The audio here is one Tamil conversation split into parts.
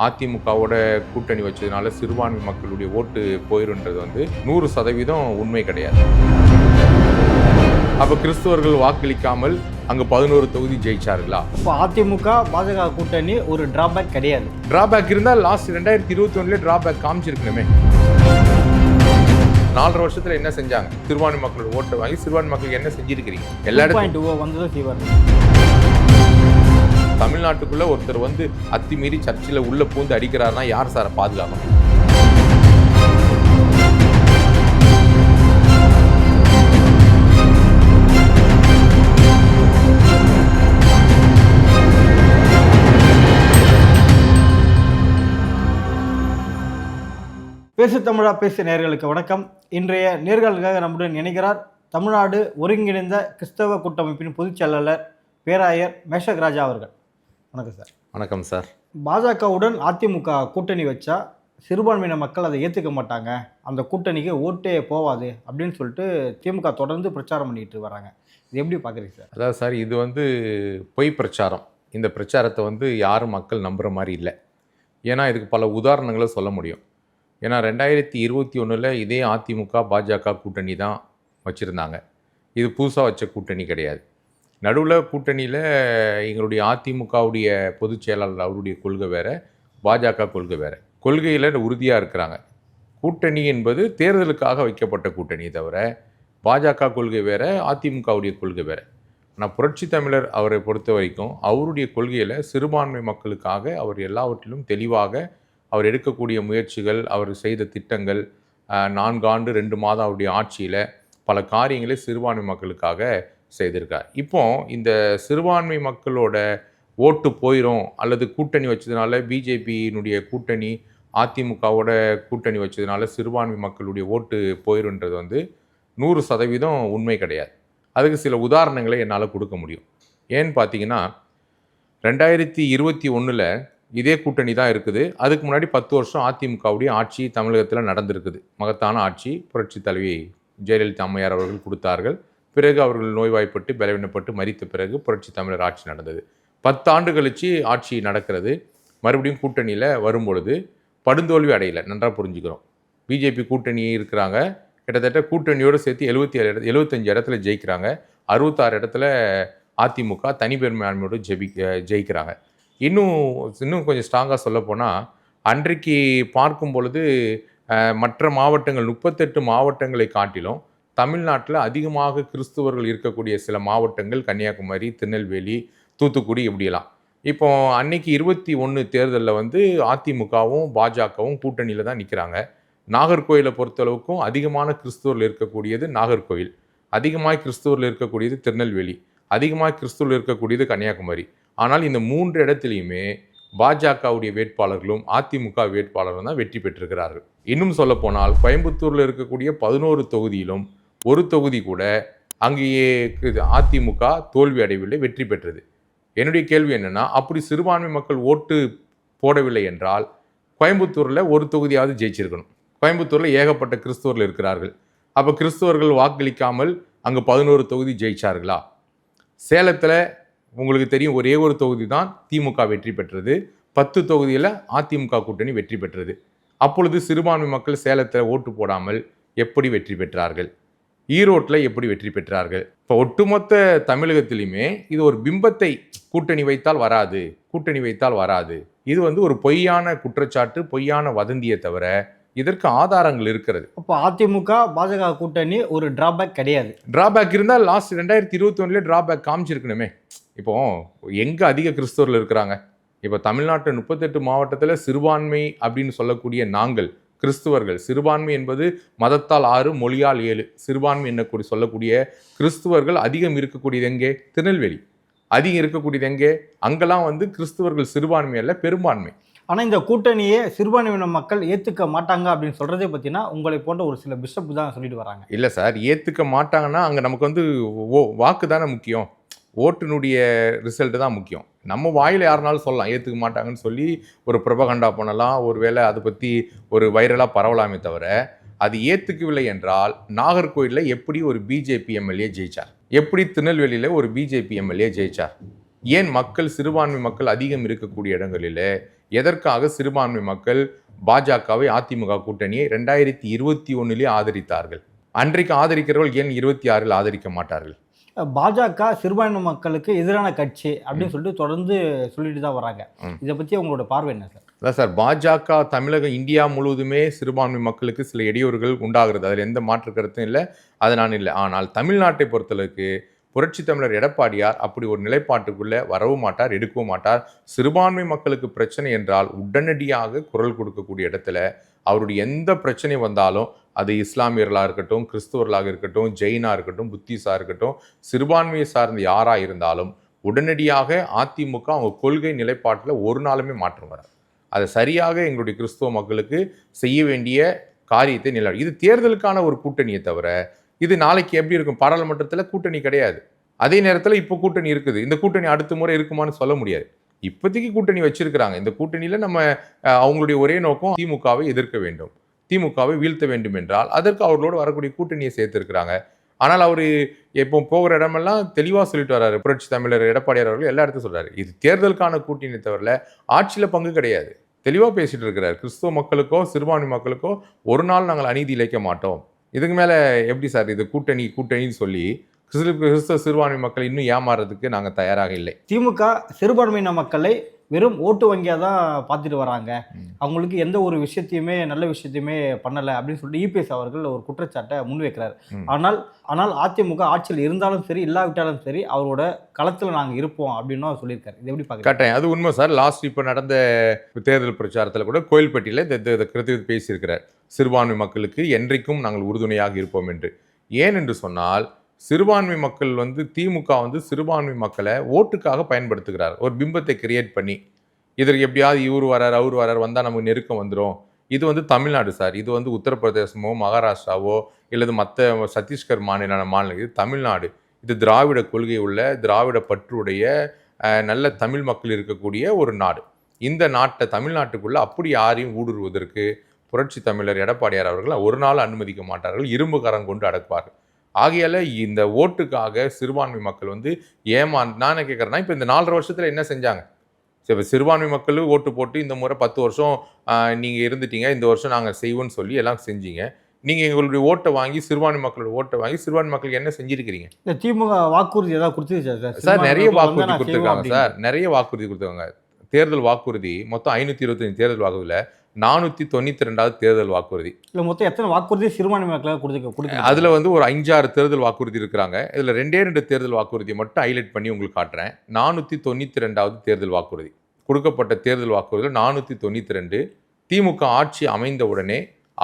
அதிமுகவோட கூட்டணி வச்சதுனால சிறுபான்மை மக்களுடைய ஓட்டு போயிருன்றது வந்து நூறு சதவீதம் உண்மை கிடையாது. அப்ப கிறிஸ்தவர்கள் வாக்களிக்காமல் அங்க பதினோரு தொகுதி ஜெயிச்சார்களா? இப்போ அதிமுக பாஜக கூட்டணி ஒரு டிராபேக் கிடையாது. டிராபேக் இருந்தால் லாஸ்ட் ரெண்டாயிரத்தி இருபத்தி ஒண்ணுல டிராபேக் காமிச்சிருக்கணுமே. நாலரை வருஷத்துல என்ன செஞ்சாங்க? சிறுபான்மை மக்களோட ஓட்டை வாங்கி சிறுபான்மை மக்களுக்கு என்ன செஞ்சிருக்கிறீங்க? எல்லா பாயிண்ட் டூ வந்ததும் ஃபீவர் தமிழ்நாட்டுக்குள்ளே ஒருத்தர் வந்து அத்துமீறி சர்ச்சில் உள்ள பூந்து அடிக்கிறாருன்னா யார் சாரை பாதுகாக்கணும்? பேசு தமிழா பேசு நேர்களுக்கு வணக்கம். இன்றைய நேர்களுக்காக நம்முடன் இணைகிறார் தமிழ்நாடு ஒருங்கிணைந்த கிறிஸ்தவ கூட்டமைப்பின் பொதுச் செயலாளர் பேராயர் மேஷக் ராஜா அவர்கள். வணக்கம் சார். வணக்கம் சார். பாஜகவுடன் அதிமுக கூட்டணி வச்சா சிறுபான்மையின மக்கள் அதை ஏற்றுக்க மாட்டாங்க. அந்த கூட்டணிக்கு ஓட்டே போவாது அப்படின்னு சொல்லிட்டு திமுக தொடர்ந்து பிரச்சாரம் பண்ணிட்டு வராங்க. இது எப்படி பார்க்குறீங்க சார்? அதாவது சார் இது வந்து பொய் பிரச்சாரம். இந்த பிரச்சாரத்தை வந்து யாரும் மக்கள் நம்புகிற மாதிரி இல்லை. ஏன்னா இதுக்கு பல உதாரணங்களை சொல்ல முடியும். ஏன்னா ரெண்டாயிரத்தி இருபத்தி ஒன்றில் இதே அதிமுக பாஜக கூட்டணி தான் வச்சுருந்தாங்க. இது புதுசாக வச்ச கூட்டணி கிடையாது. நடுவில் கூட்டணியில் எங்களுடைய அதிமுகவுடைய பொதுச் செயலாளர் அவருடைய கொள்கை வேறு பாஜக கொள்கை வேறு. கொள்கையில் உறுதியாக இருக்கிறாங்க. கூட்டணி என்பது தேர்தலுக்காக வைக்கப்பட்ட கூட்டணி தவிர பாஜக கொள்கை வேறு அதிமுகவுடைய கொள்கை வேறு. ஆனால் புரட்சி தமிழர் அவரை பொறுத்த வரைக்கும் அவருடைய கொள்கையில் சிறுபான்மை மக்களுக்காக அவர் எல்லாவற்றிலும் தெளிவாக அவர் எடுக்கக்கூடிய முயற்சிகள் அவர் செய்த திட்டங்கள் நான்கு ஆண்டு ரெண்டு மாதம் அவருடைய ஆட்சியில் பல காரியங்களை சிறுபான்மை மக்களுக்காக செய்திருக்கார். இப்போ இந்த சிறுபான்மை மக்களோட ஓட்டு போயிடும் அல்லது கூட்டணி வச்சதுனால பிஜேபியினுடைய கூட்டணி அதிமுகவோட கூட்டணி வச்சதுனால சிறுபான்மை மக்களுடைய ஓட்டு போயிருன்றது வந்து நூறு சதவீதம் உண்மை கிடையாது. அதுக்கு சில உதாரணங்களை என்னால் கொடுக்க முடியும். ஏன்னு பார்த்தீங்கன்னா ரெண்டாயிரத்தி இருபத்தி ஒன்றில் இதே கூட்டணி தான் இருக்குது. அதுக்கு முன்னாடி பத்து வருஷம் அதிமுகவுடைய ஆட்சி தமிழகத்தில் நடந்திருக்குது. மகத்தான ஆட்சி புரட்சி தலைவி ஜெயலலிதா அம்மையார் அவர்கள் கொடுத்தார்கள். பிறகு அவர்கள் நோய்வாய்ப்பட்டு பலவீனப்பட்டு மறித்த பிறகு புரட்சி தமிழர் ஆட்சி நடந்தது. பத்து ஆண்டு கழிச்சு ஆட்சி நடக்கிறது. மறுபடியும் கூட்டணியில் வரும்பொழுது படுந்தோல்வி அடையலை. நன்றாக புரிஞ்சுக்கிறோம். பிஜேபி கூட்டணி இருக்கிறாங்க. கிட்டத்தட்ட கூட்டணியோடு சேர்த்து எழுபத்தி ஏழு இடத்து எழுபத்தஞ்சு இடத்துல ஜெயிக்கிறாங்க. அறுபத்தாறு இடத்துல அதிமுக தனிப்பெருமையாண்மையோடு ஜெபி ஜெயிக்கிறாங்க. இன்னும் இன்னும் கொஞ்சம் ஸ்ட்ராங்காக சொல்லப்போனால் அன்றைக்கு பார்க்கும் பொழுது மற்ற மாவட்டங்கள் முப்பத்தெட்டு மாவட்டங்களை காட்டிலும் தமிழ்நாட்டில் அதிகமாக கிறிஸ்துவர்கள் இருக்கக்கூடிய சில மாவட்டங்கள் கன்னியாகுமரி திருநெல்வேலி தூத்துக்குடி இப்படியெல்லாம் இப்போ அன்னைக்கு இருபத்தி ஒன்று தேர்தலில் வந்து அதிமுகவும் பாஜகவும் கூட்டணியில் தான் நிற்கிறாங்க நாகர்கோயிலை பொறுத்தளவுக்கும் அதிகமான கிறிஸ்துவர்கள் இருக்கக்கூடியது நாகர்கோயில் அதிகமாக கிறிஸ்துவர்கள் இருக்கக்கூடியது திருநெல்வேலி. அதிகமாக கிறிஸ்துவர்கள் இருக்கக்கூடியது கன்னியாகுமரி. ஆனால் இந்த மூன்று இடத்துலையுமே பாஜகவுடைய வேட்பாளர்களும் அதிமுக வேட்பாளரும் தான் வெற்றி பெற்றிருக்கிறார்கள். இன்னும் சொல்லப்போனால் கோயம்புத்தூரில் இருக்கக்கூடிய பதினோரு தொகுதியிலும் ஒரு தொகுதி கூட அங்கேயே அதிமுக தோல்வி அடையவில்லை வெற்றி பெற்றது. என்னுடைய கேள்வி என்னென்னா அப்படி சிறுபான்மை மக்கள் ஓட்டு போடவில்லை என்றால் கோயம்புத்தூரில் ஒரு தொகுதியாவது ஜெயிச்சிருக்கணும். கோயம்புத்தூரில் ஏகப்பட்ட கிறிஸ்துவர்கள் இருக்கிறார்கள். அப்போ கிறிஸ்துவர்கள் வாக்களிக்காமல் அங்கே பதினோரு தொகுதி ஜெயிச்சார்களா? சேலத்தில் உங்களுக்கு தெரியும் ஒரே ஒரு தொகுதி தான் திமுக வெற்றி பெற்றது. பத்து தொகுதியில் அதிமுக கூட்டணி வெற்றி பெற்றது. அப்பொழுது சிறுபான்மை மக்கள் சேலத்தில் ஓட்டு போடாமல் எப்படி வெற்றி பெற்றார்கள்? ஈரோட்டில் எப்படி வெற்றி பெற்றார்கள்? இப்போ ஒட்டுமொத்த தமிழகத்திலையுமே இது ஒரு பிம்பத்தை கூட்டணி வைத்தால் வராது கூட்டணி வைத்தால் வராது. இது வந்து ஒரு பொய்யான குற்றச்சாட்டு பொய்யான வதந்தியை தவிர இதற்கு ஆதாரங்கள் இருக்கிறது. அப்போ அதிமுக பாஜக கூட்டணி ஒரு டிராபேக் கிடையாது. டிராபேக் இருந்தால் லாஸ்ட் ரெண்டாயிரத்தி இருபத்தி ஒன்றுலேயே டிராபேக் காமிச்சிருக்கணுமே. இப்போ எங்கே அதிக கிறிஸ்தவர்கள் இருக்கிறாங்க? இப்போ தமிழ்நாட்டு முப்பத்தெட்டு மாவட்டத்தில் சிறுபான்மை அப்படின்னு சொல்லக்கூடிய நாங்கள் கிறிஸ்துவர்கள். சிறுபான்மை என்பது மதத்தால் ஆறு மொழியால் ஏழு. சிறுபான்மை என்னக்கூடிய சொல்லக்கூடிய கிறிஸ்துவர்கள் அதிகம் இருக்கக்கூடியது எங்கே? திருநெல்வேலி. அதிகம் இருக்கக்கூடியது எங்கே? அங்கெல்லாம் வந்து கிறிஸ்துவர்கள் சிறுபான்மை அல்ல பெரும்பான்மை. ஆனால் இந்த கூட்டணியை சிறுபான்மையின மக்கள் ஏற்றுக்க மாட்டாங்க அப்படின்னு சொல்கிறதே பார்த்தீங்கன்னா உங்களை போன்ற ஒரு சில பிஷப் தான் சொல்லிட்டு வராங்க. இல்லை சார் ஏற்றுக்க மாட்டாங்கன்னா அங்கே நமக்கு வந்து ஓ வாக்கு தானே முக்கியம். ஓட்டுனுடைய ரிசல்ட்டு தான் முக்கியம். நம்ம வாயில் யாருனாலும் சொல்லலாம். ஏற்றுக்க மாட்டாங்கன்னு சொல்லி ஒரு பிரபகண்டா பண்ணலாம். ஒரு வேளை அதை பற்றி ஒரு வைரலாக பரவலாமே தவிர அது ஏற்றுக்கவில்லை என்றால் நாகர்கோயிலில் எப்படி ஒரு பிஜேபி எம்எல்ஏ ஜெயிச்சார்? எப்படி திருநெல்வேலியில் ஒரு பிஜேபி எம்எல்ஏ ஜெயிச்சார்? ஏன் மக்கள் சிறுபான்மை மக்கள் அதிகம் இருக்கக்கூடிய இடங்களில் எதற்காக சிறுபான்மை மக்கள் பாஜகவை அதிமுக கூட்டணியை ரெண்டாயிரத்தி இருபத்தி ஒன்றிலே ஆதரித்தார்கள்? அன்றைக்கு ஆதரிக்கிறவர்கள் ஏன் இருபத்தி ஆறில் ஆதரிக்க மாட்டார்கள்? பாஜக சிறுபான்மை மக்களுக்கு எதிரான கட்சி அப்படின்னு சொல்லிட்டு தொடர்ந்து சொல்லிட்டு தான் வராங்க. இதை பத்தி உங்களோட பார்வை என்ன சார்? அதான் சார். பாஜக தமிழக இந்தியா முழுவதுமே சிறுபான்மை மக்களுக்கு சில இடையூறுகள் உண்டாகிறது. அதில் எந்த மாற்று கருத்தும் இல்லை. அது நான் இல்லை. ஆனால் தமிழ்நாட்டை பொறுத்தளவுக்கு புரட்சி தமிழர் எடப்பாடியார் அப்படி ஒரு நிலைப்பாட்டுக்குள்ளே வரவும் மாட்டார் எடுக்கவும் மாட்டார். சிறுபான்மை மக்களுக்கு பிரச்சனை என்றால் உடனடியாக குரல் கொடுக்கக்கூடிய இடத்துல அவருடைய எந்த பிரச்சனை வந்தாலும் அது இஸ்லாமியர்களாக இருக்கட்டும் கிறிஸ்துவர்களாக இருக்கட்டும் ஜெயினாக இருக்கட்டும் புத்திஸாக இருக்கட்டும் சிறுபான்மையை சார்ந்த யாராக இருந்தாலும் உடனடியாக அதிமுக அவங்க கொள்கை நிலைப்பாட்டில் ஒரு நாளுமே மாற்றம் வராது. அதை சரியாக எங்களுடைய கிறிஸ்துவ மக்களுக்கு செய்ய வேண்டிய காரியத்தை நிலை இது தேர்தலுக்கான ஒரு கூட்டணியை தவிர இது நாளைக்கு எப்படி இருக்கும்? பாராளுமன்றத்தில் கூட்டணி கிடையாது. அதே நேரத்தில் இப்போ கூட்டணி இருக்குது. இந்த கூட்டணி அடுத்த முறை இருக்குமான்னு சொல்ல முடியாது. இப்போதைக்கு கூட்டணி வச்சிருக்கிறாங்க. இந்த கூட்டணியில் நம்ம அவங்களுடைய ஒரே நோக்கம் திமுகவை எதிர்க்க வேண்டும். திமுகவை வீழ்த்த வேண்டும் என்றால் அதற்கு அவர்களோடு வரக்கூடிய கூட்டணியை சேர்த்திருக்கிறாங்க. ஆனால் அவர் இப்போ போகிற இடமெல்லாம் தெளிவாக சொல்லிட்டு வர்றாரு. புரட்சி தமிழர் எடப்பாடியார் அவர்கள் எல்லா இடத்தையும் சொல்கிறார் இது தேர்தலுக்கான கூட்டணி தவிர ஆட்சியில் பங்கு கிடையாது. தெளிவாக பேசிகிட்டு இருக்கிறார். கிறிஸ்துவ மக்களுக்கோ சிறுபான்மை மக்களுக்கோ ஒரு நாள் நாங்கள் அநீதி இழைக்க மாட்டோம். இதுக்கு மேலே எப்படி சார் இது கூட்டணி கூட்டணின்னு சொல்லி கிறிஸ்து கிறிஸ்துவ சிறுபான்மை மக்கள் இன்னும் ஏமாறுறதுக்கு நாங்கள் தயாராக இல்லை. திமுக சிறுபான்மையின மக்களை வெறும் ஓட்டு வங்கியாக தான் பார்த்துட்டு வராங்க. அவங்களுக்கு எந்த ஒரு விஷயத்தையுமே நல்ல விஷயத்தையுமே பண்ணலை அப்படின்னு சொல்லிட்டு இபிஎஸ் அவர்கள் ஒரு குற்றச்சாட்டை முன்வைக்கிறார். ஆனால் ஆனால் அதிமுக ஆட்சியில் இருந்தாலும் சரி இல்லாவிட்டாலும் சரி அவரோட களத்தில் நாங்கள் இருப்போம் அப்படின்னு சொல்லியிருக்காரு. இது எப்படி பார்க்குறீங்க? கட்டாயம். அது உண்மை சார். லாஸ்ட் இப்போ நடந்த தேர்தல் பிரச்சாரத்தில் கூட கோயில்பட்டியில் இந்த இந்த- இந்த கருத்து பேசியிருக்கிறார். சிறுபான்மை மக்களுக்கு என்றைக்கும் நாங்கள் உறுதுணையாக இருப்போம் என்று. ஏன் என்று சொன்னால் சிறுபான்மை மக்கள் வந்து திமுக வந்து சிறுபான்மை மக்களை ஓட்டுக்காக பயன்படுத்துகிறார். ஒரு பிம்பத்தை கிரியேட் பண்ணி. இதற்கு எப்படியாவது இவர் வரார் அவர் வரார் வந்தால் நமக்கு நெருக்கம் வந்துடும் இது வந்து தமிழ்நாடு சார். இது வந்து உத்தரப்பிரதேசமோ மகாராஷ்டிராவோ இல்லது மற்ற சத்தீஸ்கர் மாநில மாநிலம் இது தமிழ்நாடு. இது திராவிட கொள்கை உள்ள திராவிட பற்றுடைய நல்ல தமிழ் மக்கள் இருக்கக்கூடிய ஒரு நாடு. இந்த நாட்டை தமிழ்நாட்டுக்குள்ளே அப்படி யாரையும் ஊடுருவதற்கு புரட்சி தமிழர் எடப்பாடியார் அவர்கள் ஒரு நாள் அனுமதிக்க மாட்டார்கள். இரும்பு கரம் கொண்டு அடக்குவார்கள். ஆகையால இந்த ஓட்டுக்காக சிறுபான்மை மக்கள் வந்து ஏமா நான் என்ன கேட்குறேன்னா இப்போ இந்த நாலரை வருஷத்துல என்ன செஞ்சாங்க? சரி இப்ப சிறுபான்மை மக்கள் ஓட்டு போட்டு இந்த முறை பத்து வருஷம் ஆஹ், நீங்க இருந்துட்டீங்க இந்த வருஷம் நாங்கள் செய்வோம்னு சொல்லி எல்லாம் செஞ்சீங்க. நீங்க எங்களுடைய ஓட்டை வாங்கி சிறுபான்மை மக்களோட ஓட்டை வாங்கி சிறுபான்மை மக்களுக்கு என்ன செஞ்சிருக்கிறீங்க? இந்த திமுக வாக்குறுதி ஏதாவது கொடுத்துருச்சா சார்? சார் நிறைய வாக்குறுதி கொடுத்துருக்காங்க. சார். நிறைய வாக்குறுதி கொடுத்துருக்காங்க. தேர்தல் வாக்குறுதி மொத்தம் ஐநூற்றி இருபத்தஞ்சு தேர்தல் வாக்குறுதியில் நானூற்றி தொண்ணூற்றி ரெண்டாவது தேர்தல் வாக்குறுதி. இல்ல மொத்தம் எத்தனை வாக்குறுதி சிறுபான்மை மக்களாக கொடுத்து கொடுத்து அதில் வந்து ஒரு அஞ்சாறு தேர்தல் வாக்குறுதி இருக்கிறாங்க. இதில் ரெண்டே ரெண்டு தேர்தல் வாக்குறுதியை மட்டும் ஹைலைட் பண்ணி உங்களுக்கு காட்டுறேன். நானூற்றி தொண்ணூற்றி ரெண்டாவது தேர்தல் வாக்குறுதி. கொடுக்கப்பட்ட தேர்தல் வாக்குறுதியில் நானூற்றி தொண்ணூற்றி ரெண்டு. திமுக ஆட்சி அமைந்த உடனே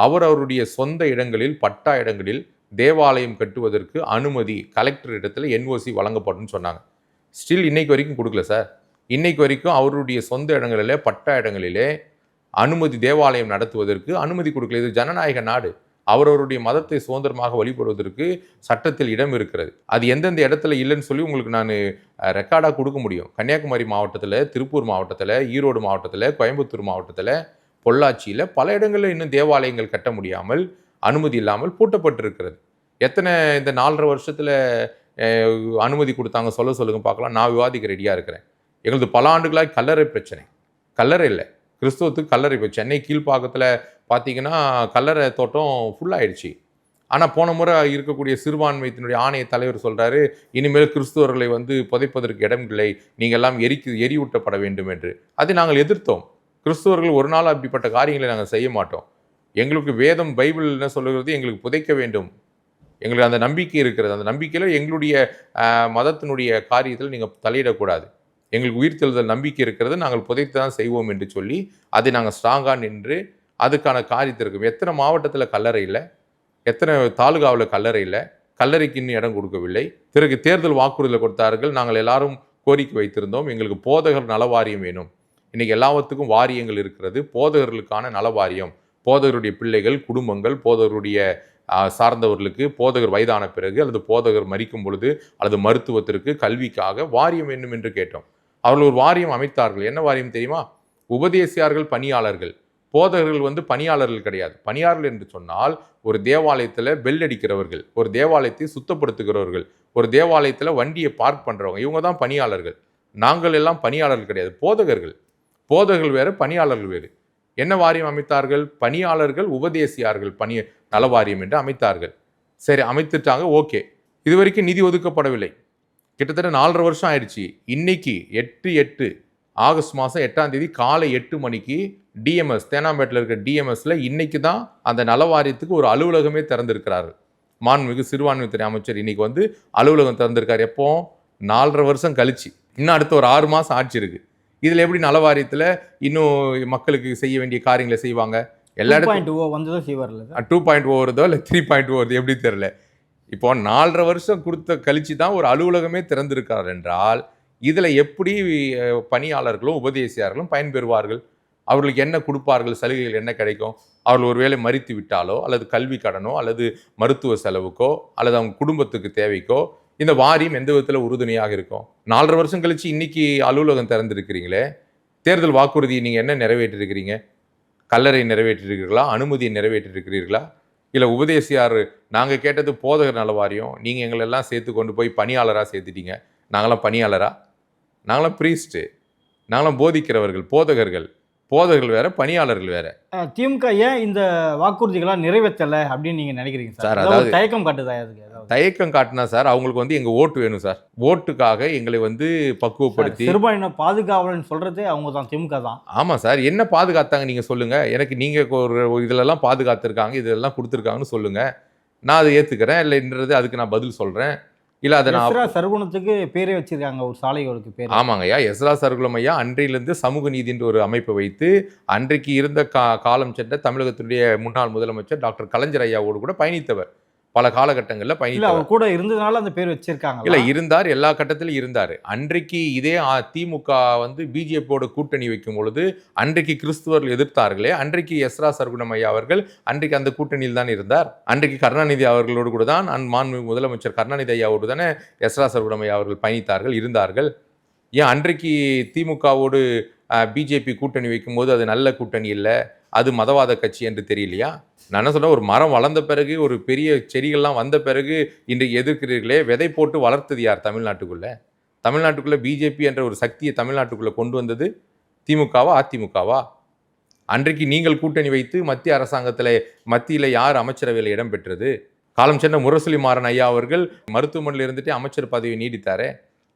அவர் அவருடைய சொந்த இடங்களில் பட்டா இடங்களில் தேவாலயம் கட்டுவதற்கு அனுமதி கலெக்டர் இடத்துல என்ஓசி வழங்கப்படும்னு சொன்னாங்க. ஸ்டில் இன்னைக்கு வரைக்கும் கொடுக்கல சார். இன்னைக்கு வரைக்கும் அவருடைய சொந்த இடங்களிலே பட்ட இடங்களிலே அனுமதி தேவாலயம் நடத்துவதற்கு அனுமதி கொடுக்கல. இது ஜனநாயக நாடு. அவரவருடைய மதத்தை சுதந்திரமாக வழிபடுவதற்கு சட்டத்தில் இடம் இருக்கிறது. அது எந்தெந்த இடத்துல இல்லைன்னு சொல்லி உங்களுக்கு நான் ரெக்கார்டாக கொடுக்க முடியும். கன்னியாகுமரி மாவட்டத்தில் திருப்பூர் மாவட்டத்தில் ஈரோடு மாவட்டத்தில் கோயம்புத்தூர் மாவட்டத்தில் பொள்ளாச்சியில் பல இடங்களில் இன்னும் தேவாலயங்கள் கட்ட முடியாமல் அனுமதி இல்லாமல் பூட்டப்பட்டிருக்கிறது. எத்தனை இந்த நாலரை வருஷத்தில் அனுமதி கொடுத்தாங்க சொல்ல சொல்லுங்க பார்க்கலாம். நான் விவாதிக்க ரெடியாக இருக்கிறேன். எங்களது பல ஆண்டுகளாக கல்லறை பிரச்சனை. கல்லறை இல்லை. கிறிஸ்துவத்துக்கு கல்லறை இப்போ சென்னை கீழ்ப்பாக்கத்தில் பார்த்தீங்கன்னா கல்லறை தோட்டம் ஃபுல்லாகிடுச்சு ஆனால் போன முறை இருக்கக்கூடிய சிறுபான்மையத்தினுடைய ஆணைய தலைவர் சொல்கிறாரு இனிமேல் கிறிஸ்துவர்களை வந்து புதைப்பதற்கு இடம் இல்லை. நீங்கள் எல்லாம் எரிக்கு எரியூட்டப்பட வேண்டும் என்று. அதை நாங்கள் எதிர்த்தோம். கிறிஸ்துவர்கள் ஒரு நாள் அப்படிப்பட்ட காரியங்களை நாங்கள் செய்ய மாட்டோம். எங்களுக்கு வேதம் பைபிள் என்ன சொல்லுகிறது? எங்களுக்கு புதைக்க வேண்டும். எங்களுக்கு அந்த நம்பிக்கை இருக்கிறது. அந்த நம்பிக்கையில் எங்களுடைய மதத்தினுடைய காரியத்தில் நீங்கள் தலையிடக்கூடாது. எங்களுக்கு உயிர் தெழுதல் நம்பிக்கை இருக்கிறது நாங்கள் புதைத்து தான் செய்வோம் என்று சொல்லி அதை நாங்கள் ஸ்ட்ராங்காக நின்று அதுக்கான காரியத்தை இருக்கும். எத்தனை மாவட்டத்தில் கல்லறையில் எத்தனை தாலுகாவில் கல்லறையில் கல்லறைக்கு இன்னும் இடம் கொடுக்கவில்லை. பிறகு தேர்தல் வாக்குறுதியில் கொடுத்தார்கள். நாங்கள் எல்லாரும் கோரிக்கை வைத்திருந்தோம். எங்களுக்கு போதகர் நல வாரியம் வேணும். இன்றைக்கி எல்லாத்துக்கும் வாரியங்கள் இருக்கிறது. போதகர்களுக்கான நல வாரியம் போதகருடைய பிள்ளைகள் குடும்பங்கள் போதகருடைய சார்ந்தவர்களுக்கு போதகர் வயதான பிறகு அல்லது போதகர் மறிக்கும் பொழுது அல்லது மருத்துவத்திற்கு கல்விக்காக வாரியம் வேண்டும் என்று கேட்டோம். அவர்கள் ஒரு வாரியம் அமைத்தார்கள். என்ன வாரியம் தெரியுமா? உபதேசியார்கள் பணியாளர்கள். போதகர்கள் வந்து பணியாளர்கள் கிடையாது. பணியாளர்கள் என்று சொன்னால் ஒரு தேவாலயத்தில் பெல் அடிக்கிறவர்கள் ஒரு தேவாலயத்தை சுத்தப்படுத்துகிறவர்கள் ஒரு தேவாலயத்தில் வண்டியை பார்க் பண்ணுறவங்க இவங்க தான் பணியாளர்கள். நாங்கள் எல்லாம் பணியாளர்கள் கிடையாது. போதகர்கள். போதகர்கள் வேறு பணியாளர்கள் வேறு. என்ன வாரியம் அமைத்தார்கள்? பணியாளர்கள் உபதேசியார்கள் பணி நல வாரியம் என்று அமைத்தார்கள். சரி அமைத்துட்டாங்க ஓகே. இது வரைக்கும் நிதி ஒதுக்கப்படவில்லை. கிட்டத்தட்ட நாலரை வருஷம் ஆயிடுச்சு. இன்னைக்கு எட்டு எட்டு ஆகஸ்ட் மாதம் எட்டாம் தேதி காலை எட்டு மணிக்கு டிஎம்எஸ் தேனாம்பேட்டில் இருக்கிற டிஎம்எஸ்ல இன்னைக்கு தான் அந்த நல வாரியத்துக்கு ஒரு அலுவலகமே திறந்திருக்கிறார்கள் மாண்புமிகு சிறுபான்மைத்துறை அமைச்சர் இன்னைக்கு வந்து அலுவலகம் திறந்திருக்காரு. எப்போ? நாலரை வருஷம் கழிச்சு. இன்னும் அடுத்த ஒரு ஆறு மாதம் ஆட்சி இருக்கு. இதில் எப்படி நல வாரியத்தில் இன்னும் மக்களுக்கு செய்ய வேண்டிய காரியங்களை செய்வாங்க? எல்லா பாயிண்ட் ஓ சார். டூ பாயிண்ட் வருதோ இல்லை த்ரீ பாயிண்ட் வருது எப்படி தெரில இப்போ நாலரை வருஷம் கொடுத்த கழிச்சு தான் ஒரு அலுவலகமே திறந்திருக்கார் என்றால் இதில் எப்படி பணியாளர்களும் உபதேசியார்களும் பயன்பெறுவார்கள்? அவர்களுக்கு என்ன கொடுப்பார்கள்? சலுகைகள் என்ன கிடைக்கும்? அவர்கள் ஒருவேளை மறித்து விட்டாலோ அல்லது கல்வி கடனோ அல்லது மருத்துவ செலவுக்கோ அல்லது அவங்க குடும்பத்துக்கு தேவைக்கோ இந்த வாரியம் எந்த விதத்தில் உறுதுணையாக இருக்கும்? நாலரை வருஷம் கழித்து இன்னைக்கு அலுவலகம் திறந்திருக்கிறீங்களே தேர்தல் வாக்குறுதியை நீங்கள் என்ன நிறைவேற்றிருக்கிறீங்க? கல்லறை நிறைவேற்றிருக்கிறீர்களா? அனுமதியை நிறைவேற்றிருக்கிறீர்களா? இல்லை உபதேசியார் நாங்கள் கேட்டது போதகர் நல வாரியம் நீங்கள் எங்களெல்லாம் சேர்த்து கொண்டு போய் பணியாளராக சேர்த்துட்டீங்க. நாங்களாம் பணியாளரா? நாங்களாம் ப்ரீஸ்ட்டு நாங்களாம் போதிக்கிறவர்கள் போதகர்கள். போதகர்கள் வேற பணியாளர்கள் வேற. திமுக ஏன் இந்த வாக்குறுதிகளாக நிறைவேற்றலை அப்படின்னு நீங்கள் நினைக்கிறீங்க சார், அதாவது தயக்கம் காட்டுதா தயக்கம் காட்டினா சார் அவங்களுக்கு வந்து எங்கள் ஓட்டு வேணும் சார். ஓட்டுக்காக எங்களை வந்து பக்குவப்படுத்தி சிறுபான்மையின பாதுகாவலன் சொல்றதே அவங்க தான் திமுக தான். ஆமாம் சார் என்ன பாதுகாத்தாங்க நீங்கள் சொல்லுங்கள் எனக்கு நீங்கள் ஒரு இதிலெல்லாம் பாதுகாத்துருக்காங்க இதெல்லாம் கொடுத்துருக்காங்கன்னு சொல்லுங்கள் நான் அதை ஏற்றுக்கிறேன் இல்லைன்றது அதுக்கு நான் பதில் சொல்கிறேன் இல்லை அதை நான் சர்க்குணத்துக்கு பேரே வச்சிருக்காங்க ஒரு சாலைகளுக்கு பேர். ஆமாங்க ஐயா எஸ்ரா சர்க்குலம் ஐயா அன்றையிலிருந்து சமூக நீதின்ற ஒரு அமைப்பை வைத்து அன்றைக்கு இருந்த கா காலம் சென்ற தமிழகத்துடைய முன்னாள் முதலமைச்சர் டாக்டர் கலைஞர் ஐயாவோடு கூட பயணித்தவர். பல காலகட்டங்களில் இல்ல பயணித்தவர் அவர் கூட இருந்ததுனால அந்த பேர் வச்சிருக்காங்க இல்ல இருந்தார். எல்லா கட்டத்திலும் இருந்தார். அன்றைக்கு இதே திமுக வந்து பிஜேபியோட கூட்டணி வைக்கும் பொழுது அன்றைக்கு கிறிஸ்துவர்கள் எதிர்த்தார்களே அன்றைக்கு எஸ்ரா சர்க்குணம் ஐயா அவர்கள் அன்றைக்கு அந்த கூட்டணியில் தான் இருந்தார். அன்றைக்கு கருணாநிதி அவர்களோடு கூட தான் அந் மாண்புமிகு முதலமைச்சர் கருணாநிதி ஐயாவோடு தானே எஸ்ரா சர்க்குணம் ஐயா அவர்கள் பயணித்தார்கள் இருந்தார்கள். ஏன் அன்றைக்கு திமுகவோடு பிஜேபி கூட்டணி வைக்கும்போது அது நல்ல கூட்டணி இல்லை அது மதவாத கட்சி என்று தெரியலையா? நான் என்ன சொல்ல ஒரு மரம் வளர்ந்த பிறகு ஒரு பெரிய செடிகள்லாம் வந்த பிறகு இன்றைக்கு எதிர்க்கிறீர்களே விதை போட்டு வளர்த்தது யார் தமிழ்நாட்டுக்குள்ளே? தமிழ்நாட்டுக்குள்ளே பிஜேபி என்ற ஒரு சக்தியை தமிழ்நாட்டுக்குள்ளே கொண்டு வந்தது திமுகவா அதிமுகவா? அன்றைக்கு நீங்கள் கூட்டணி வைத்து மத்திய அரசாங்கத்தில் மத்தியில் யார் அமைச்சரவையில் இடம் பெற்றது காலம் சென்ற முரசொலி மாறன் ஐயா அவர்கள் மருத்துவமனையில் இருந்துட்டு அமைச்சர் பதவி நீடித்தாரே?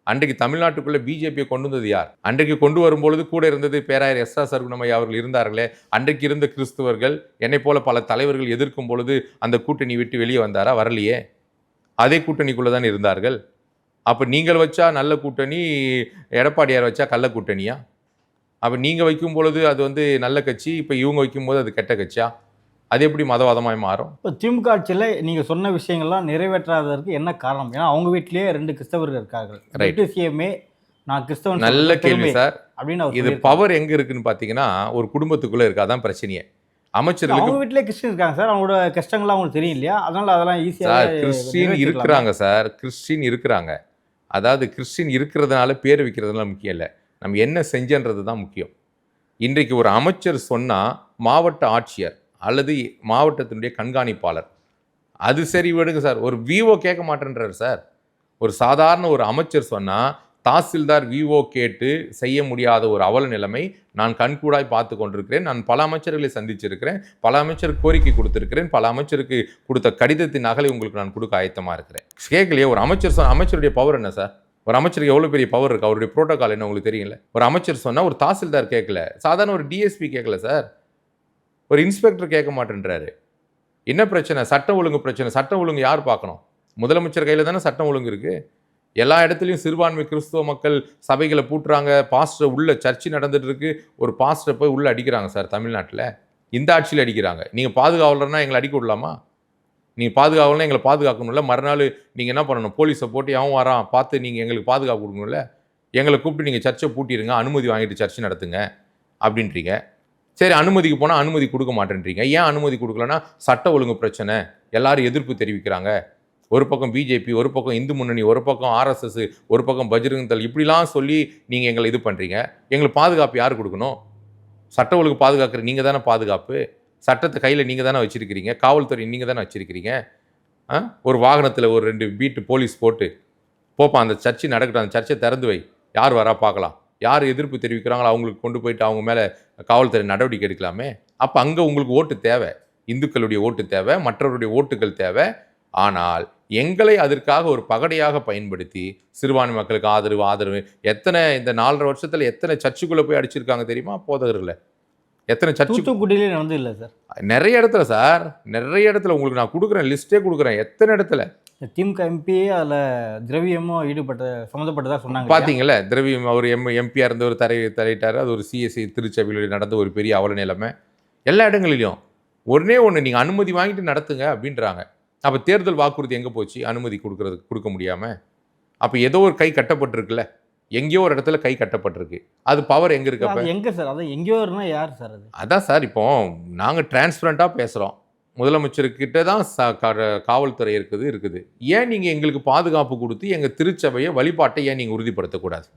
அன்றைக்கு தமிழ்நாட்டுக்குள்ளே பிஜேபியை கொண்டு வந்தது யார்? அன்றைக்கு கொண்டு வரும்பொழுது கூட இருந்தது பேராயர் எஸ் ஆர் சர்க்குணம் அவர்கள் இருந்தார்களே அன்றைக்கு இருந்த கிறிஸ்துவர்கள் என்னை போல பல தலைவர்கள் எதிர்க்கும் பொழுது அந்த கூட்டணி விட்டு வெளியே வந்தாரா? வரலையே. அதே கூட்டணிக்குள்ளே தான் இருந்தார்கள். அப்போ நீங்கள் வச்சா நல்ல கூட்டணி எடப்பாடியார் வச்சா கள்ள கூட்டணியா? அப்போ நீங்கள் வைக்கும் பொழுது அது வந்து நல்ல கட்சி இப்போ இவங்க வைக்கும்போது அது கெட்ட கட்சியா? அது எப்படி மதவாதமாய் மாறும்? இப்போ திமுக ஆட்சியில் நீங்க சொன்ன விஷயங்கள்லாம் நிறைவேற்றாததற்கு என்ன காரணம்? ஏன்னா அவங்க வீட்டிலேயே ரெண்டு கிறிஸ்தவர்கள் இருக்கார்கள். Right. சிஎம்ஏ நான் கிறிஸ்தவன் நல்ல கேள்வி சார். அப்படின்னு இது. பவர் எங்க இருக்குன்னு பார்த்தீங்கன்னா ஒரு குடும்பத்துக்குள்ள இருக்கு. அதான் பிரச்சனையே. அமைச்சர்களுக்கு அவங்க வீட்டிலே கிறிஸ்டின் இருக்காங்க சார். அவங்களோட கஷ்டங்கள்லாம் அவங்களுக்கு தெரியும் இல்லையா? அதனால அதெல்லாம் ஈஸியாக கிறிஸ்டின் இருக்கிறாங்க சார். கிறிஸ்டின் இருக்கிறாங்க. அதாவது கிறிஸ்டின் இருக்கிறதுனால பேர் வைக்கிறதுனால முக்கியம் இல்லை. நம்ம என்ன செஞ்சன்றது தான் முக்கியம். இன்றைக்கு ஒரு அமைச்சர் சொன்னால் மாவட்ட ஆட்சியர் அல்லது மாவட்டத்தினுடைய கண்காணிப்பாளர். அது சரி விடுங்க சார். ஒரு விஓ கேட்க மாட்டேன்றார் சார். ஒரு சாதாரண ஒரு அமைச்சர் சொன்னால் தாசில்தார் விஓ கேட்டு செய்ய முடியாத ஒரு அவல நிலைமை நான் கண்கூடாய் பார்த்து கொண்டிருக்கிறேன். நான் பல அமைச்சர்களை சந்திச்சிருக்கிறேன். பல அமைச்சருக்கு கோரிக்கை கொடுத்துருக்கிறேன். பல அமைச்சருக்கு கொடுத்த கடிதத்தின் நகலை உங்களுக்கு நான் கொடுக்க ஆயத்தமாக இருக்கிறேன். கேட்கலையே ஒரு அமைச்சர் சொன்ன அமைச்சருடைய பவர் என்ன சார்? ஒரு அமைச்சருக்கு எவ்வளோ பெரிய பவர் இருக்குது அவருடைய ப்ரோட்டோக்கால் என்ன உங்களுக்கு தெரியல ஒரு அமைச்சர் சொன்னால் ஒரு தாசில்தார் கேட்கல. சாதாரண ஒரு டிஎஸ்பி கேட்கல சார். ஒரு இன்ஸ்பெக்டர் கேட்க மாட்டேன்றாரு. என்ன பிரச்சனை? சட்டம் ஒழுங்கு பிரச்சனை. சட்டம் ஒழுங்கு யார் பார்க்கணும்? முதலமைச்சர் கையில் தானே சட்டம் ஒழுங்கு இருக்குது எல்லா இடத்துலையும் சிறுபான்மை கிறிஸ்துவ மக்கள் சபைகளை பூட்டுறாங்க. பாஸ்டர் உள்ள சர்ச்சு நடந்துட்டு இருக்கு. ஒரு பாஸ்டரை போய் உள்ளே அடிக்கிறாங்க சார் தமிழ்நாட்டில். இந்த ஆட்சியில் அடிக்கிறாங்க. நீங்கள் பாதுகாவலர்னா எங்களை அடிக்க விடலாமா? நீங்கள் பாதுகாவலனா எங்களை பாதுகாக்கணும்ல. மறுநாள் நீங்கள் என்ன பண்ணணும்? போலீஸை போட்டு அவன் வரான். பார்த்து நீங்கள் எங்களுக்கு பாதுகாப்பு கொடுக்கணும்ல. எங்களை கூப்பிட்டு நீங்கள் சர்ச்சை பூட்டிடுங்க அனுமதி வாங்கிட்டு சர்ச்சை நடத்துங்க. அப்படின்றீங்க. சரி அனுமதிக்கு போனால் அனுமதி கொடுக்க மாட்டேன்றீங்க. ஏன் அனுமதி கொடுக்கலன்னா சட்ட ஒழுங்கு பிரச்சனை. எல்லாரும் எதிர்ப்பு தெரிவிக்கிறாங்க. ஒரு பக்கம் பிஜேபி ஒரு பக்கம் இந்து முன்னணி ஒரு பக்கம் ஆர்எஸ்எஸ் ஒரு பக்கம் பஜ்ரங் தள் இப்படிலாம் சொல்லி நீங்கள் எங்களை இது பண்ணுறீங்க எங்களுக்கு பாதுகாப்பு யார் கொடுக்கணும்? சட்ட ஒழுங்கு பாதுகாக்கிற நீங்கள் தானே பாதுகாப்பு? சட்டத்தை கையில் நீங்கள் தானே வச்சுருக்கிறீங்க? காவல்துறை நீங்கள் தானே வச்சுருக்கிறீங்க? ஆ? ஒரு வாகனத்தில் ஒரு ரெண்டு பீட்டு போலீஸ் போட்டு போப்பா அந்த சர்ச்சு நடக்கட்டும் அந்த சர்ச்சை திறந்து வை. யார் வரா பார்க்கலாம். யார் எதிர்ப்பு தெரிவிக்கிறாங்களோ அவங்களுக்கு கொண்டு போயிட்டு அவங்க மேலே காவல்துறை நடவடிக்கை எடுக்கலாமே? அப்போ அங்கே உங்களுக்கு ஓட்டு தேவை. இந்துக்களுடைய ஓட்டு தேவை மற்றவருடைய ஓட்டுகள் தேவை. ஆனால் எங்களை அதற்காக ஒரு பகடையாக பயன்படுத்தி சிறுபான்மை மக்களுக்கு ஆதரவு ஆதரவு எத்தனை இந்த நாலரை வருஷத்தில் எத்தனை சர்ச்சுக்குள்ளே போய் அடிச்சிருக்காங்க தெரியுமா? போதகர்களை. எத்தனை சர்ச்சு தூத்துக்குடியிலே வந்து இல்லை சார். நிறைய இடத்துல சார். நிறைய இடத்துல உங்களுக்கு நான் கொடுக்குறேன் லிஸ்ட்டே கொடுக்குறேன். எத்தனை இடத்துல? திமுக எம்பியே அதில் திரவியமும் ஈடுபட்ட சம்மந்தப்பட்டதா சொன்னாங்க? பார்த்தீங்களா திரவியம் அவர் எம் எம்பியாக இருந்தவர் தரை தலையிட்டார் அது ஒரு சிஎஸ்சி திருச்சபையில் நடந்த ஒரு பெரிய அவல நிலைமை. எல்லா இடங்களிலும் ஒன்றே ஒன்று நீங்கள் அனுமதி வாங்கிட்டு நடத்துங்க அப்படின்றாங்க. அப்போ தேர்தல் வாக்குறுதி எங்கே போச்சு? அனுமதி கொடுக்கறதுக்கு கொடுக்க முடியாமல் அப்போ ஏதோ ஒரு கை கட்டப்பட்டிருக்குல்ல. எங்கேயோ ஒரு இடத்துல கை கட்டப்பட்டிருக்கு. அது பவர் எங்கே இருக்கு அப்ப? எங்க சார்? அதான் எங்கேயோ இருந்தா யார் சார் அது? அதான் சார் இப்போ நாங்கள் டிரான்ஸ்பரண்ட்டாக பேசுகிறோம் முதலமைச்சர்கிட்ட தான் ச காவல்துறை இருக்குது இருக்குது. ஏன் நீங்கள் எங்களுக்கு பாதுகாப்பு கொடுத்து எங்கள் திருச்சபையை வழிபாட்டை ஏன் நீங்கள் உறுதிப்படுத்தக்கூடாது?